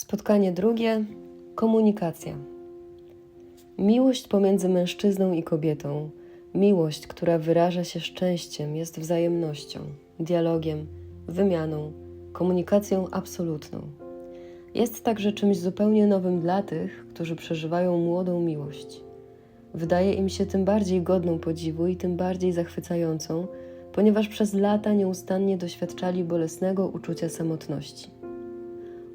Spotkanie drugie komunikacja. Miłość pomiędzy mężczyzną i kobietą, miłość, która wyraża się szczęściem, jest wzajemnością, dialogiem, wymianą, komunikacją absolutną. Jest także czymś zupełnie nowym dla tych, którzy przeżywają młodą miłość. Wydaje im się tym bardziej godną podziwu i tym bardziej zachwycającą, ponieważ przez lata nieustannie doświadczali bolesnego uczucia samotności.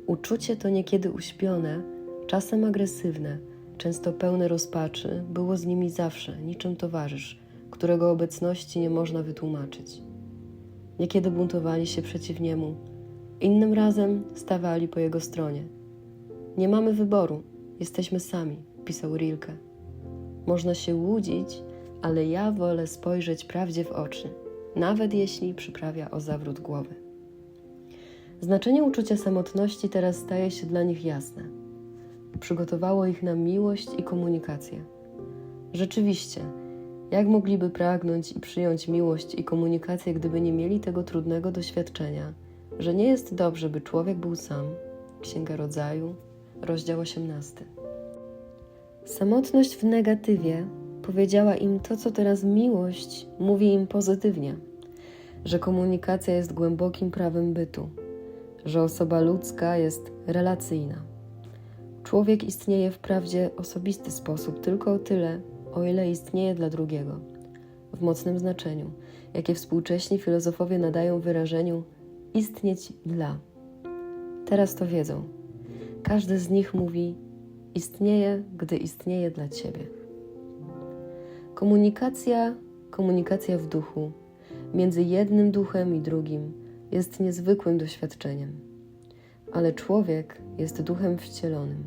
Uczucie to niekiedy uśpione, czasem agresywne, często pełne rozpaczy, było z nimi zawsze, niczym towarzysz, którego obecności nie można wytłumaczyć. Niekiedy buntowali się przeciw niemu, innym razem stawali po jego stronie. Nie mamy wyboru, jesteśmy sami, pisał Rilke. Można się łudzić, ale ja wolę spojrzeć prawdzie w oczy, nawet jeśli przyprawia o zawrót głowy. Znaczenie uczucia samotności teraz staje się dla nich jasne. Przygotowało ich na miłość i komunikację. Rzeczywiście, jak mogliby pragnąć i przyjąć miłość i komunikację, gdyby nie mieli tego trudnego doświadczenia, że nie jest dobrze, by człowiek był sam? Księga Rodzaju, rozdział 18. Samotność w negatywie powiedziała im to, co teraz miłość mówi im pozytywnie, że komunikacja jest głębokim prawem bytu, że osoba ludzka jest relacyjna. Człowiek istnieje w prawdzie osobisty sposób tylko o tyle, o ile istnieje dla drugiego, w mocnym znaczeniu, jakie współcześni filozofowie nadają wyrażeniu istnieć dla. Teraz to wiedzą. Każdy z nich mówi: Istnieje, gdy istnieje dla ciebie. Komunikacja, komunikacja w duchu, między jednym duchem i drugim, jest niezwykłym doświadczeniem. Ale człowiek jest duchem wcielonym.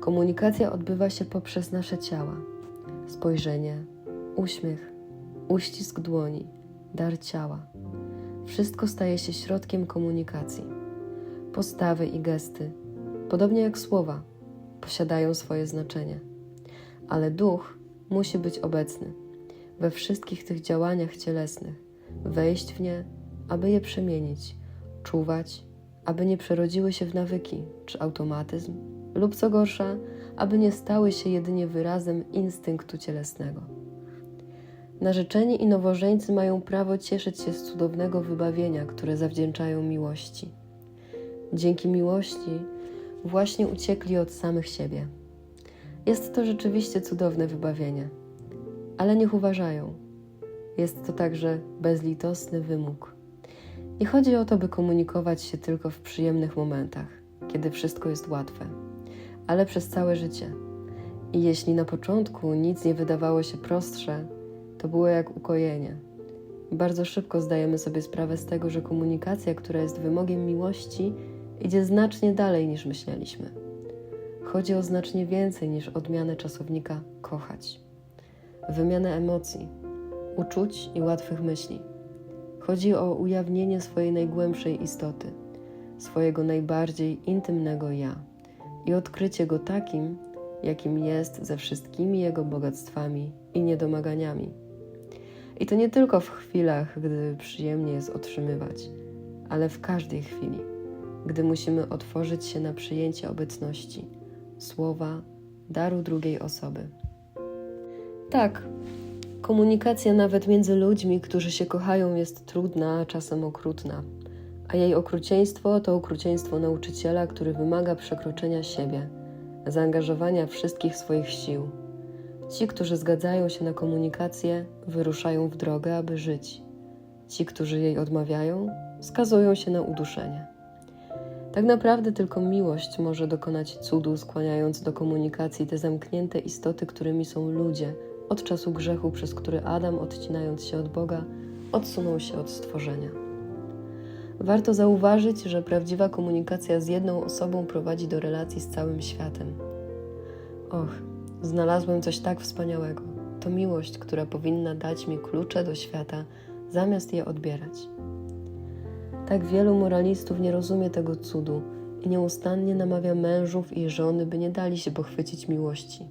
Komunikacja odbywa się poprzez nasze ciała. Spojrzenie, uśmiech, uścisk dłoni, dar ciała. Wszystko staje się środkiem komunikacji. Postawy i gesty, podobnie jak słowa, posiadają swoje znaczenie. Ale duch musi być obecny we wszystkich tych działaniach cielesnych, wejść w nie, aby je przemienić, czuwać, aby nie przerodziły się w nawyki czy automatyzm, lub co gorsza, aby nie stały się jedynie wyrazem instynktu cielesnego. Narzeczeni i nowożeńcy mają prawo cieszyć się z cudownego wybawienia, które zawdzięczają miłości. Dzięki miłości właśnie uciekli od samych siebie. Jest to rzeczywiście cudowne wybawienie, ale niech uważają. Jest to także bezlitosny wymóg. Nie chodzi o to, by komunikować się tylko w przyjemnych momentach, kiedy wszystko jest łatwe, ale przez całe życie. I jeśli na początku nic nie wydawało się prostsze, to było jak ukojenie. Bardzo szybko zdajemy sobie sprawę z tego, że komunikacja, która jest wymogiem miłości, idzie znacznie dalej niż myśleliśmy. Chodzi o znacznie więcej niż odmianę czasownika kochać. Wymianę emocji, uczuć i łatwych myśli. Chodzi o ujawnienie swojej najgłębszej istoty, swojego najbardziej intymnego ja i odkrycie go takim, jakim jest ze wszystkimi jego bogactwami i niedomaganiami. I to nie tylko w chwilach, gdy przyjemnie jest otrzymywać, ale w każdej chwili, gdy musimy otworzyć się na przyjęcie obecności, słowa, daru drugiej osoby. Tak, komunikacja nawet między ludźmi, którzy się kochają, jest trudna, a czasem okrutna, a jej okrucieństwo to okrucieństwo nauczyciela, który wymaga przekroczenia siebie, zaangażowania wszystkich swoich sił. Ci, którzy zgadzają się na komunikację, wyruszają w drogę, aby żyć. Ci, którzy jej odmawiają, skazują się na uduszenie. Tak naprawdę tylko miłość może dokonać cudu, skłaniając do komunikacji te zamknięte istoty, którymi są ludzie, od czasu grzechu, przez który Adam, odcinając się od Boga, odsunął się od stworzenia. Warto zauważyć, że prawdziwa komunikacja z jedną osobą prowadzi do relacji z całym światem. Och, znalazłem coś tak wspaniałego. To miłość, która powinna dać mi klucze do świata, zamiast je odbierać. Tak wielu moralistów nie rozumie tego cudu i nieustannie namawia mężów i żony, by nie dali się pochwycić miłości.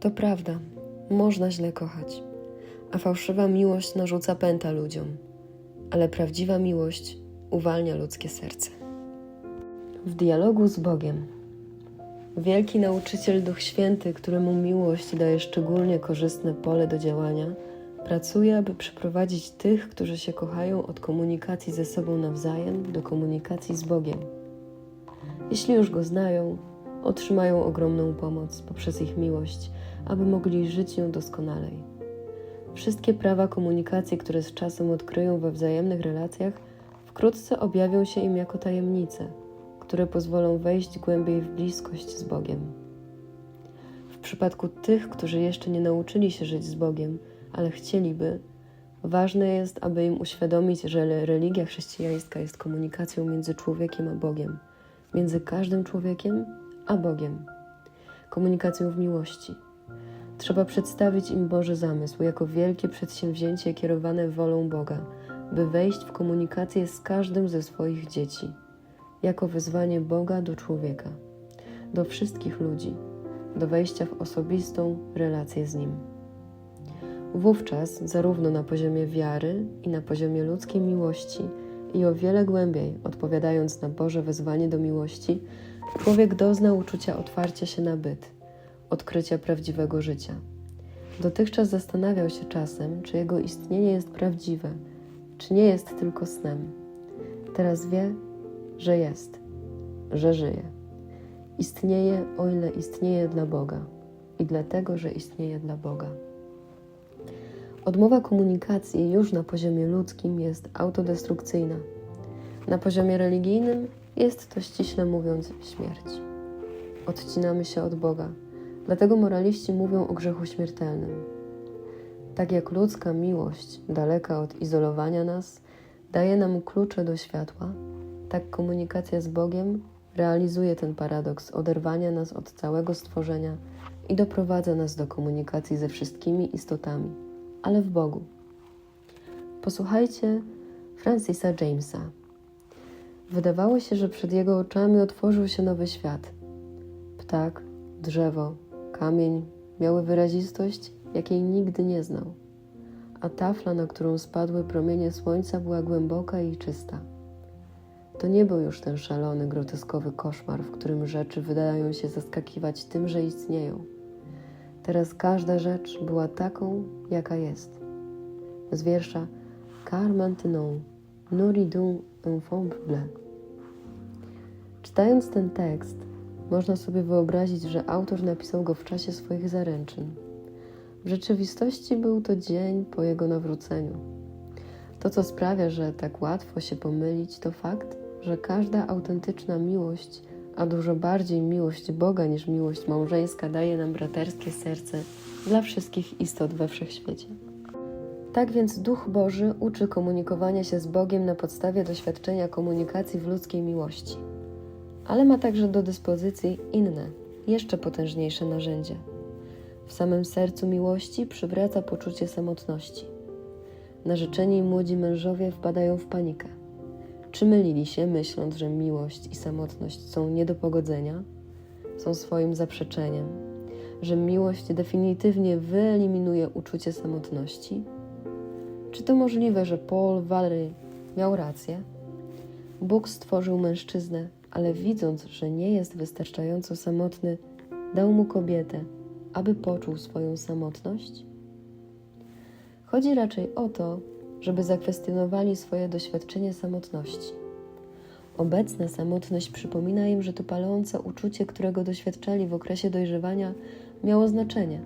To prawda, można źle kochać, a fałszywa miłość narzuca pęta ludziom, ale prawdziwa miłość uwalnia ludzkie serce. W dialogu z Bogiem. Wielki nauczyciel Duch Święty, któremu miłość daje szczególnie korzystne pole do działania, pracuje, aby przyprowadzić tych, którzy się kochają, od komunikacji ze sobą nawzajem do komunikacji z Bogiem. Jeśli już go znają, otrzymają ogromną pomoc poprzez ich miłość, aby mogli żyć ją doskonalej. Wszystkie prawa komunikacji, które z czasem odkryją we wzajemnych relacjach, wkrótce objawią się im jako tajemnice, które pozwolą wejść głębiej w bliskość z Bogiem. W przypadku tych, którzy jeszcze nie nauczyli się żyć z Bogiem, ale chcieliby, ważne jest, aby im uświadomić, że religia chrześcijańska jest komunikacją między człowiekiem a Bogiem, między każdym człowiekiem a Bogiem, komunikacją w miłości. Trzeba przedstawić im Boży zamysł jako wielkie przedsięwzięcie kierowane wolą Boga, by wejść w komunikację z każdym ze swoich dzieci, jako wezwanie Boga do człowieka, do wszystkich ludzi, do wejścia w osobistą relację z Nim. Wówczas, zarówno na poziomie wiary i na poziomie ludzkiej miłości, i o wiele głębiej, odpowiadając na Boże wezwanie do miłości, człowiek dozna uczucia otwarcia się na byt, odkrycia prawdziwego życia. Dotychczas zastanawiał się czasem, czy jego istnienie jest prawdziwe, czy nie jest tylko snem. Teraz wie, że jest, że żyje. Istnieje, o ile istnieje dla Boga i dlatego, że istnieje dla Boga. Odmowa komunikacji już na poziomie ludzkim jest autodestrukcyjna. Na poziomie religijnym jest to ściśle mówiąc śmierć. Odcinamy się od Boga, dlatego moraliści mówią o grzechu śmiertelnym. Tak jak ludzka miłość, daleka od izolowania nas, daje nam klucze do światła, tak komunikacja z Bogiem realizuje ten paradoks oderwania nas od całego stworzenia i doprowadza nas do komunikacji ze wszystkimi istotami ale w Bogu. Posłuchajcie Francisa Jamesa. Wydawało się, że przed jego oczami otworzył się nowy świat. Ptak, drzewo, kamień miały wyrazistość, jakiej nigdy nie znał, a tafla, na którą spadły promienie słońca, była głęboka i czysta. To nie był już ten szalony, groteskowy koszmar, w którym rzeczy wydają się zaskakiwać tym, że istnieją Teraz każda rzecz była taką, jaka jest. Z wiersza Car maintenant, nourridons enfant bleu. Czytając ten tekst, można sobie wyobrazić, że autor napisał go w czasie swoich zaręczyn. W rzeczywistości był to dzień po jego nawróceniu. To, co sprawia, że tak łatwo się pomylić, to fakt, że każda autentyczna miłość a dużo bardziej miłość Boga niż miłość małżeńska daje nam braterskie serce dla wszystkich istot we wszechświecie. Tak więc Duch Boży uczy komunikowania się z Bogiem na podstawie doświadczenia komunikacji w ludzkiej miłości, ale ma także do dyspozycji inne, jeszcze potężniejsze narzędzia. W samym sercu miłości przywraca poczucie samotności. Narzeczeni młodzi mężowie wpadają w panikę. Czy mylili się, myśląc, że miłość i samotność są nie do pogodzenia, są swoim zaprzeczeniem, że miłość definitywnie wyeliminuje uczucie samotności? Czy to możliwe, że Paul Valery miał rację? Bóg stworzył mężczyznę, ale widząc, że nie jest wystarczająco samotny, dał mu kobietę, aby poczuł swoją samotność? Chodzi raczej o to, żeby zakwestionowali swoje doświadczenie samotności. Obecna samotność przypomina im, że to palące uczucie, którego doświadczali w okresie dojrzewania, miało znaczenie.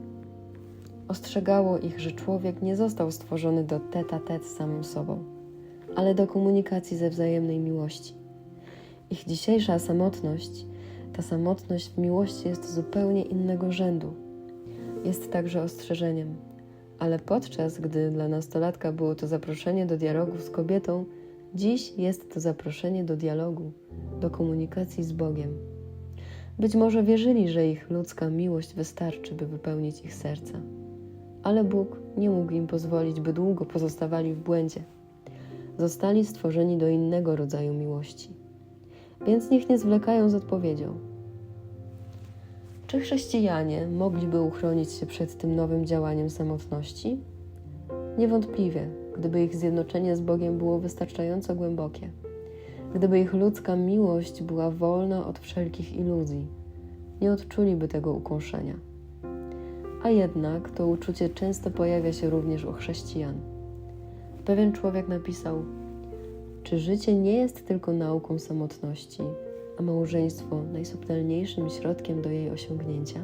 Ostrzegało ich, że człowiek nie został stworzony do teta tet samym sobą, ale do komunikacji ze wzajemnej miłości. Ich dzisiejsza samotność, ta samotność w miłości jest zupełnie innego rzędu. Jest także ostrzeżeniem, ale podczas gdy dla nastolatka było to zaproszenie do dialogu z kobietą, dziś jest to zaproszenie do dialogu, do komunikacji z Bogiem. Być może wierzyli, że ich ludzka miłość wystarczy, by wypełnić ich serca, ale Bóg nie mógł im pozwolić, by długo pozostawali w błędzie. Zostali stworzeni do innego rodzaju miłości, więc niech nie zwlekają z odpowiedzią czy chrześcijanie mogliby uchronić się przed tym nowym działaniem samotności? Niewątpliwie, gdyby ich zjednoczenie z Bogiem było wystarczająco głębokie. Gdyby ich ludzka miłość była wolna od wszelkich iluzji, nie odczuliby tego ukąszenia. A jednak to uczucie często pojawia się również u chrześcijan. Pewien człowiek napisał: Czy życie nie jest tylko nauką samotności, a małżeństwo najsubtelniejszym środkiem do jej osiągnięcia?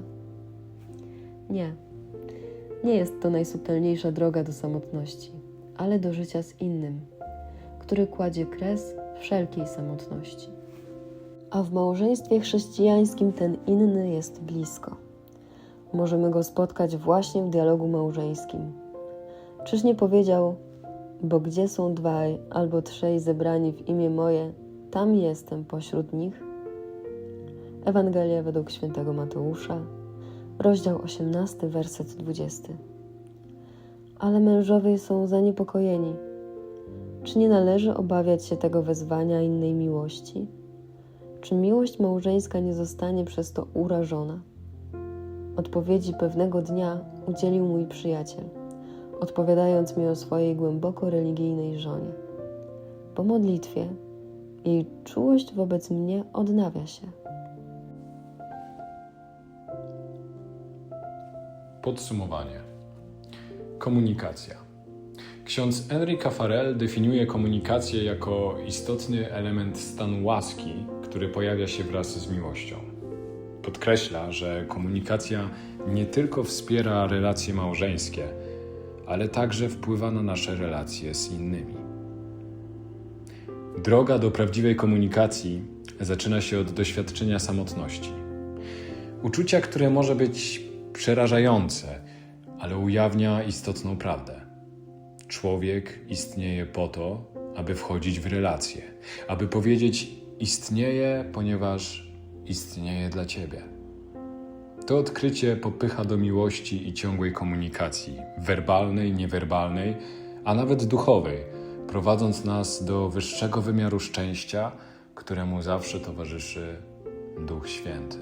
Nie. Nie jest to najsubtelniejsza droga do samotności, ale do życia z innym, który kładzie kres wszelkiej samotności. A w małżeństwie chrześcijańskim ten inny jest blisko. Możemy go spotkać właśnie w dialogu małżeńskim. Czyż nie powiedział, bo gdzie są dwaj albo trzej zebrani w imię moje, tam jestem pośród nich? Ewangelia według świętego Mateusza, rozdział 18, werset 20. Ale mężowie są zaniepokojeni. Czy nie należy obawiać się tego wezwania innej miłości? Czy miłość małżeńska nie zostanie przez to urażona? Odpowiedzi pewnego dnia udzielił mój przyjaciel, odpowiadając mi o swojej głęboko religijnej żonie. Po modlitwie jej czułość wobec mnie odnawia się. Podsumowanie. Komunikacja. Ksiądz Enrique Farel definiuje komunikację jako istotny element stanu łaski, który pojawia się wraz z miłością. Podkreśla, że komunikacja nie tylko wspiera relacje małżeńskie, ale także wpływa na nasze relacje z innymi. Droga do prawdziwej komunikacji zaczyna się od doświadczenia samotności. Uczucia, które może być przerażające, ale ujawnia istotną prawdę. Człowiek istnieje po to, aby wchodzić w relacje, aby powiedzieć: Istnieje, ponieważ istnieje dla ciebie. To odkrycie popycha do miłości i ciągłej komunikacji werbalnej, niewerbalnej, a nawet duchowej, prowadząc nas do wyższego wymiaru szczęścia, któremu zawsze towarzyszy Duch Święty.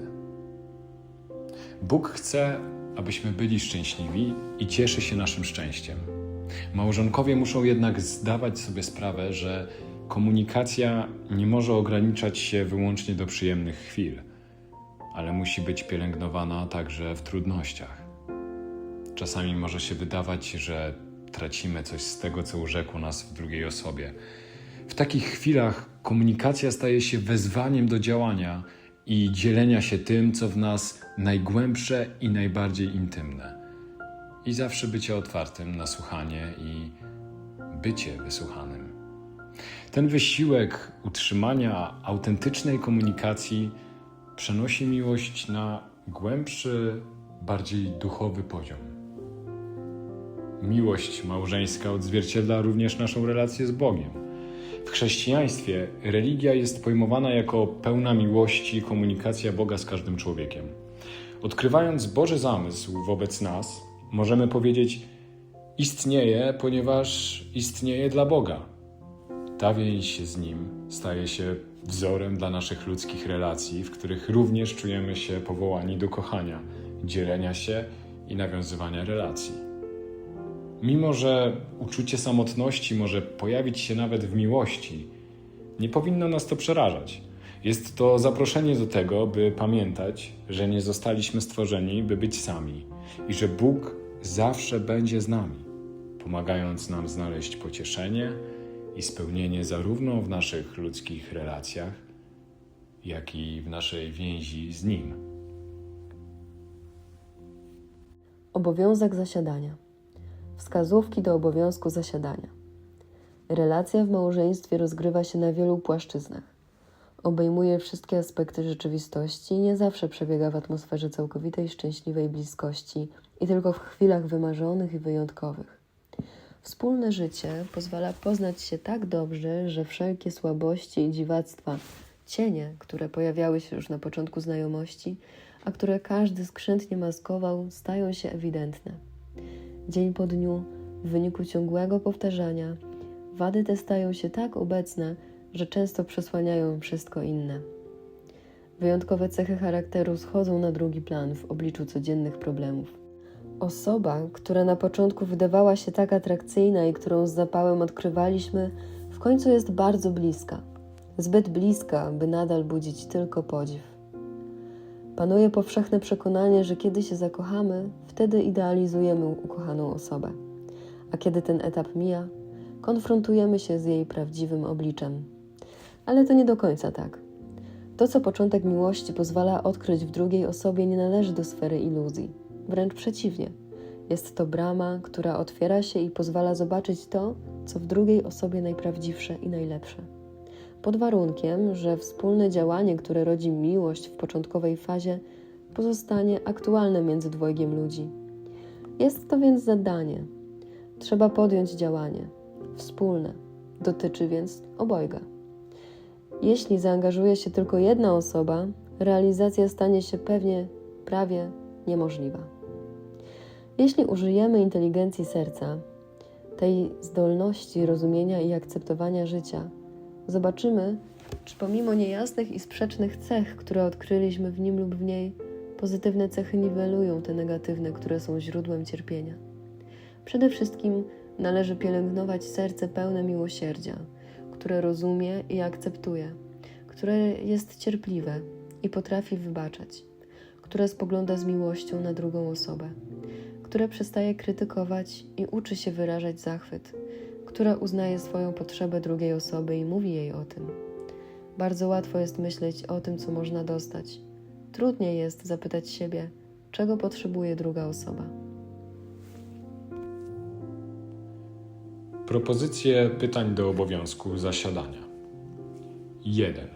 Bóg chce, abyśmy byli szczęśliwi i cieszy się naszym szczęściem. Małżonkowie muszą jednak zdawać sobie sprawę, że komunikacja nie może ograniczać się wyłącznie do przyjemnych chwil, ale musi być pielęgnowana także w trudnościach. Czasami może się wydawać, że tracimy coś z tego, co urzekło nas w drugiej osobie. W takich chwilach komunikacja staje się wezwaniem do działania i dzielenia się tym, co w nas najgłębsze i najbardziej intymne. I zawsze bycie otwartym na słuchanie i bycie wysłuchanym. Ten wysiłek utrzymania autentycznej komunikacji przenosi miłość na głębszy, bardziej duchowy poziom. Miłość małżeńska odzwierciedla również naszą relację z Bogiem. W chrześcijaństwie religia jest pojmowana jako pełna miłości komunikacja Boga z każdym człowiekiem. Odkrywając Boży zamysł wobec nas, możemy powiedzieć: Istnieje, ponieważ istnieje dla Boga. Ta więź z Nim staje się wzorem dla naszych ludzkich relacji, w których również czujemy się powołani do kochania, dzielenia się i nawiązywania relacji. Mimo, że uczucie samotności może pojawić się nawet w miłości, nie powinno nas to przerażać. Jest to zaproszenie do tego, by pamiętać, że nie zostaliśmy stworzeni, by być sami i że Bóg zawsze będzie z nami, pomagając nam znaleźć pocieszenie i spełnienie zarówno w naszych ludzkich relacjach, jak i w naszej więzi z Nim. Obowiązek zasiadania. Wskazówki do obowiązku zasiadania. Relacja w małżeństwie rozgrywa się na wielu płaszczyznach. Obejmuje wszystkie aspekty rzeczywistości i nie zawsze przebiega w atmosferze całkowitej szczęśliwej bliskości i tylko w chwilach wymarzonych i wyjątkowych. Wspólne życie pozwala poznać się tak dobrze, że wszelkie słabości i dziwactwa, cienie, które pojawiały się już na początku znajomości, a które każdy skrzętnie maskował, stają się ewidentne. Dzień po dniu, w wyniku ciągłego powtarzania, wady te stają się tak obecne, że często przesłaniają wszystko inne. Wyjątkowe cechy charakteru schodzą na drugi plan w obliczu codziennych problemów. Osoba, która na początku wydawała się tak atrakcyjna i którą z zapałem odkrywaliśmy, w końcu jest bardzo bliska. zbyt bliska, by nadal budzić tylko podziw. Panuje powszechne przekonanie, że kiedy się zakochamy, wtedy idealizujemy ukochaną osobę, a kiedy ten etap mija, konfrontujemy się z jej prawdziwym obliczem. Ale to nie do końca tak. To, co początek miłości pozwala odkryć w drugiej osobie, nie należy do sfery iluzji. Wręcz przeciwnie. Jest to brama, która otwiera się i pozwala zobaczyć to, co w drugiej osobie najprawdziwsze i najlepsze. Pod warunkiem, że wspólne działanie, które rodzi miłość w początkowej fazie, pozostanie aktualne między dwojgiem ludzi. Jest to więc zadanie. Trzeba podjąć działanie wspólne. Dotyczy więc obojga. Jeśli zaangażuje się tylko jedna osoba, realizacja stanie się pewnie prawie niemożliwa. Jeśli użyjemy inteligencji serca, tej zdolności rozumienia i akceptowania życia, zobaczymy, czy pomimo niejasnych i sprzecznych cech, które odkryliśmy w nim lub w niej, pozytywne cechy niwelują te negatywne, które są źródłem cierpienia. Przede wszystkim należy pielęgnować serce pełne miłosierdzia, które rozumie i akceptuje, które jest cierpliwe i potrafi wybaczać, które spogląda z miłością na drugą osobę, które przestaje krytykować i uczy się wyrażać zachwyt, które uznaje swoją potrzebę drugiej osoby i mówi jej o tym. Bardzo łatwo jest myśleć o tym, co można dostać. Trudniej jest zapytać siebie, czego potrzebuje druga osoba. Propozycje pytań do obowiązku zasiadania. 1.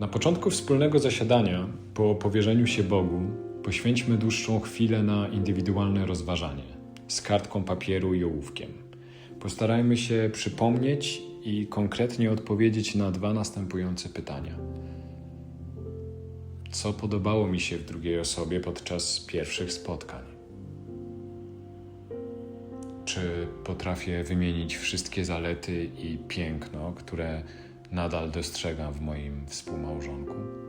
Na początku wspólnego zasiadania, po powierzeniu się Bogu, poświęćmy dłuższą chwilę na indywidualne rozważanie z kartką papieru i ołówkiem. Postarajmy się przypomnieć i konkretnie odpowiedzieć na dwa następujące pytania. Co podobało mi się w drugiej osobie podczas pierwszych spotkań? Czy potrafię wymienić wszystkie zalety i piękno, które nadal dostrzegam w moim współmałżonku?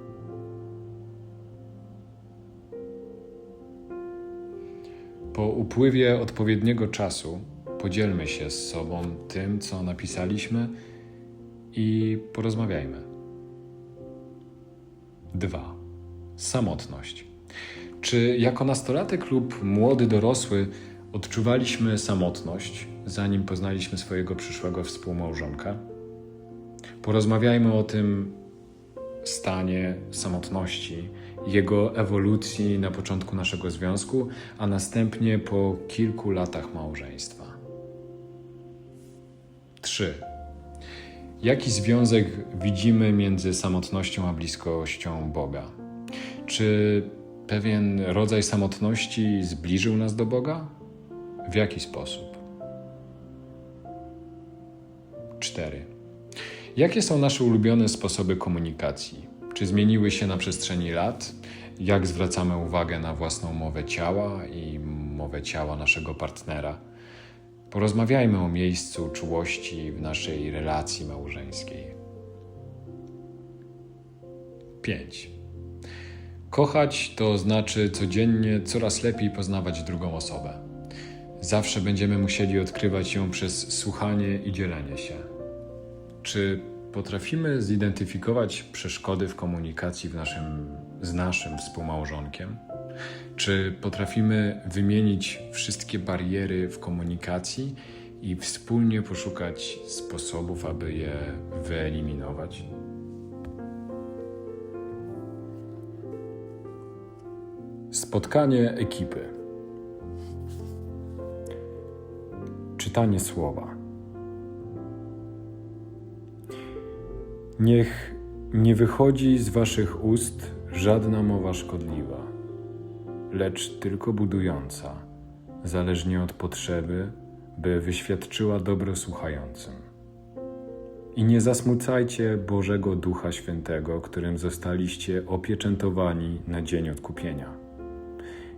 Po upływie odpowiedniego czasu podzielmy się z sobą tym, co napisaliśmy i porozmawiajmy. 2. Samotność. Czy jako nastolatek lub młody dorosły odczuwaliśmy samotność, zanim poznaliśmy swojego przyszłego współmałżonka? Porozmawiajmy o tym stanie samotności, jego ewolucji na początku naszego związku, a następnie po kilku latach małżeństwa. 3. Jaki związek widzimy między samotnością a bliskością Boga? Czy pewien rodzaj samotności zbliżył nas do Boga? W jaki sposób? 4. Jakie są nasze ulubione sposoby komunikacji? Czy zmieniły się na przestrzeni lat? Jak zwracamy uwagę na własną mowę ciała i mowę ciała naszego partnera? Porozmawiajmy o miejscu czułości w naszej relacji małżeńskiej. 5. Kochać to znaczy codziennie coraz lepiej poznawać drugą osobę. Zawsze będziemy musieli odkrywać ją przez słuchanie i dzielenie się. Czy potrafimy zidentyfikować przeszkody w komunikacji w naszym, z naszym współmałżonkiem? Czy potrafimy wymienić wszystkie bariery w komunikacji i wspólnie poszukać sposobów, aby je wyeliminować? Spotkanie ekipy. Czytanie słowa. Niech nie wychodzi z waszych ust żadna mowa szkodliwa, lecz tylko budująca, zależnie od potrzeby, by wyświadczyła dobro słuchającym. I nie zasmucajcie Bożego Ducha Świętego, którym zostaliście opieczętowani na dzień odkupienia.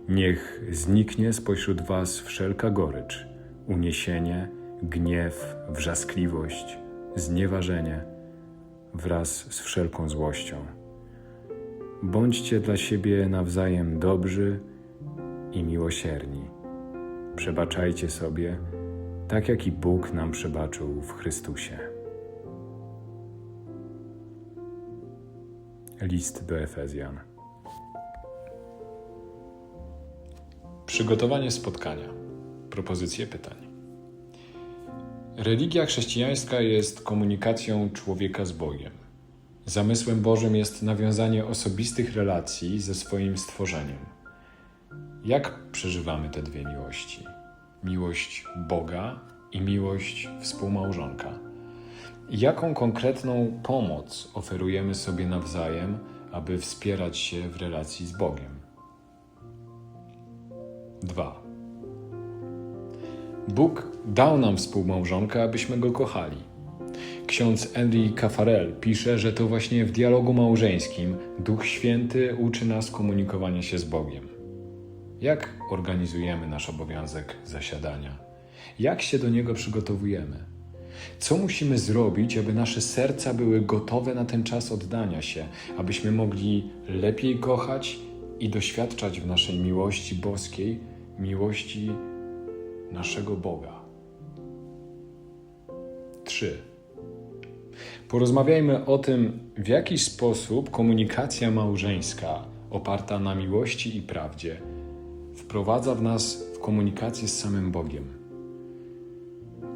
Niech zniknie spośród was wszelka gorycz, uniesienie, gniew, wrzaskliwość, znieważenie wraz z wszelką złością. Bądźcie dla siebie nawzajem dobrzy i miłosierni. Przebaczajcie sobie, tak jak i Bóg nam przebaczył w Chrystusie. List do Efezjan. Przygotowanie spotkania. Propozycje pytań. Religia chrześcijańska jest komunikacją człowieka z Bogiem. Zamysłem Bożym jest nawiązanie osobistych relacji ze swoim stworzeniem. Jak przeżywamy te dwie miłości? Miłość Boga i miłość współmałżonka. Jaką konkretną pomoc oferujemy sobie nawzajem, aby wspierać się w relacji z Bogiem? 2. Bóg dał nam współmałżonka, abyśmy go kochali. Ksiądz Henry Caffarel pisze, że to właśnie w dialogu małżeńskim Duch Święty uczy nas komunikowania się z Bogiem. Jak organizujemy nasz obowiązek zasiadania? Jak się do niego przygotowujemy? Co musimy zrobić, aby nasze serca były gotowe na ten czas oddania się, abyśmy mogli lepiej kochać i doświadczać w naszej miłości boskiej, miłości naszego Boga? 3. Porozmawiajmy o tym, w jaki sposób komunikacja małżeńska oparta na miłości i prawdzie wprowadza w nas w komunikację z samym Bogiem.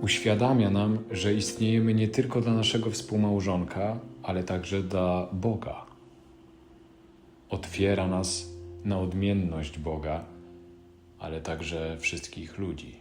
Uświadamia nam, że istniejemy nie tylko dla naszego współmałżonka, ale także dla Boga. Otwiera nas na odmienność Boga, ale także wszystkich ludzi.